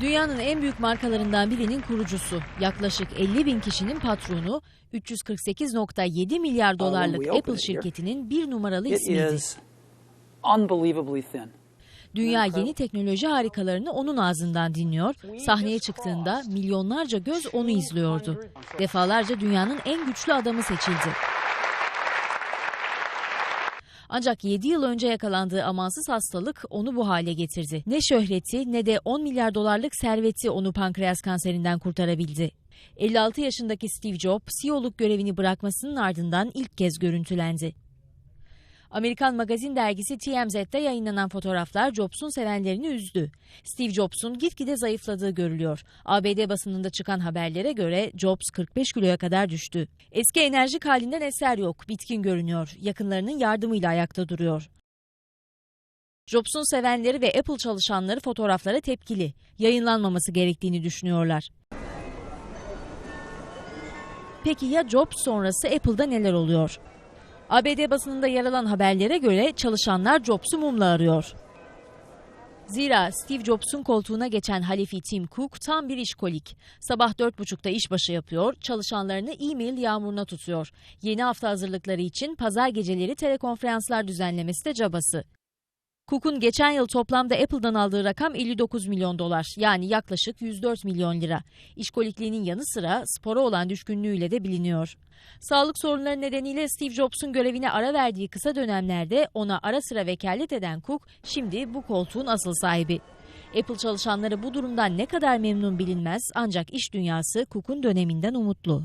Dünyanın en büyük markalarından birinin kurucusu, yaklaşık 50 bin kişinin patronu, 348.7 milyar dolarlık Apple şirketinin bir numaralı ismiydi. Dünya yeni teknoloji harikalarını onun ağzından dinliyor, sahneye çıktığında milyonlarca göz onu izliyordu. Defalarca dünyanın en güçlü adamı seçildi. Ancak 7 yıl önce yakalandığı amansız hastalık onu bu hale getirdi. Ne şöhreti ne de 10 milyar dolarlık serveti onu pankreas kanserinden kurtarabildi. 56 yaşındaki Steve Jobs, CEO'luk görevini bırakmasının ardından ilk kez görüntülendi. Amerikan magazin dergisi TMZ'de yayınlanan fotoğraflar Jobs'un sevenlerini üzdü. Steve Jobs'un gitgide zayıfladığı görülüyor. ABD basınında çıkan haberlere göre Jobs 45 kiloya kadar düştü. Eski enerjik halinden eser yok, bitkin görünüyor. Yakınlarının yardımıyla ayakta duruyor. Jobs'un sevenleri ve Apple çalışanları fotoğraflara tepkili. Yayınlanmaması gerektiğini düşünüyorlar. Peki ya Jobs sonrası Apple'da neler oluyor? ABD basınında yer alan haberlere göre çalışanlar Jobs'u mumla arıyor. Zira Steve Jobs'un koltuğuna geçen halifi Tim Cook tam bir işkolik. Sabah 4.30'da işbaşı yapıyor, çalışanlarını e-mail yağmuruna tutuyor. Yeni hafta hazırlıkları için pazar geceleri telekonferanslar düzenlemesi de cabası. Cook'un geçen yıl toplamda Apple'dan aldığı rakam 59 milyon dolar yani yaklaşık 104 milyon lira. İşkolikliğinin yanı sıra spora olan düşkünlüğüyle de biliniyor. Sağlık sorunları nedeniyle Steve Jobs'un görevine ara verdiği kısa dönemlerde ona ara sıra vekalet eden Cook şimdi bu koltuğun asıl sahibi. Apple çalışanları bu durumdan ne kadar memnun bilinmez ancak iş dünyası Cook'un döneminden umutlu.